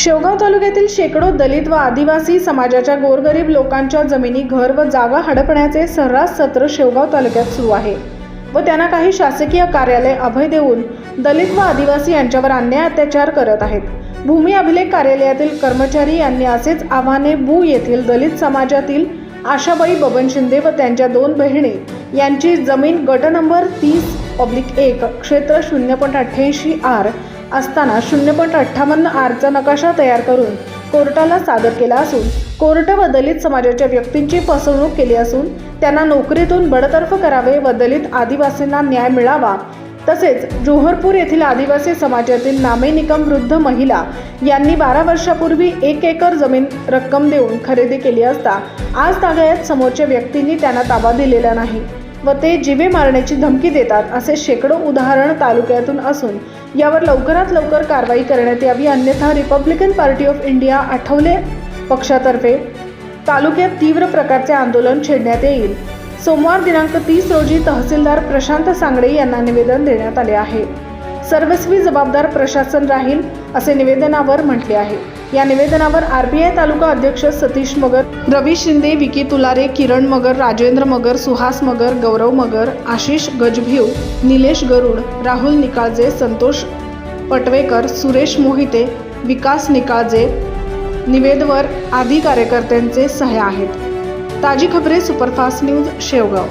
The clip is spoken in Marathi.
शेवगाव तालुक्यातील शेकडो दलित व आदिवासी समाजाच्या गोरगरीब लोकांच्या जमिनी घर व जागा हडपण्याचे सर्रास सत्र शेवगाव तालुक्यात सुरू आहे व त्यांना काही शासकीय कार्यालय अभय देऊन दलित व आदिवासी यांच्यावर अन्याय अत्याचार करत आहेत. भूमी अभिलेख कार्यालयातील कर्मचारी यांनी असेच आव्हाने बू येथील दलित समाजातील आशाबाई बबन शिंदे व त्यांच्या दोन बहिणी यांची जमीन गट नंबर तीस पब्लिक एक क्षेत्र शून्य पॉईंट अठ्ठ्याऐंशी आर असताना शून्य पॉईंट अठ्ठावन्न आरचा नकाशा तयार करून कोर्टाला सादर केला असून कोर्ट व दलित समाजाच्या व्यक्तींची फसवणूक केली असून त्यांना नोकरीतून बडतर्फ करावे व दलित आदिवासींना न्याय मिळावा. तसेच जोहरपूर येथील आदिवासी समाजातील नामे निकम वृद्ध महिला यांनी बारा वर्षापूर्वी एक एकर जमीन रक्कम देऊन खरेदी केली असता आज तागायत समोरच्या व्यक्तींनी त्यांना ताबा दिलेला नाही व ते जिवे मारण्याची धमकी देतात असे शेकडो उदाहरण तालुक्यातून असून यावर लवकरात लवकर कारवाई करण्यात यावी अन्यथा Republican party of India Athawale पक्षातर्फे. तालुक्यात तीव्र प्रकारचे आंदोलन छेडण्यात येईल. सोमवार दिनांक तीस रोजी तहसीलदार प्रशांत सांगडे यांना निवेदन देण्यात आले आहे. सर्वस्वी जबाबदार प्रशासन राहील असे निवेदनावर म्हटले आहे. या निवेदनावर आरबीआय तालुका अध्यक्ष सतीश मगर रवी शिंदे विकी तुलारे किरण मगर राजेंद्र मगर सुहास मगर गौरव मगर आशिष गजभिव निलेश गरुड राहुल निकाळजे संतोष पटवेकर सुरेश मोहिते विकास निकाळजे निवेदवर आदी कार्यकर्त्यांचे सह्या आहेत. ताजी खबरे सुपरफास्ट न्यूज शेवगाव.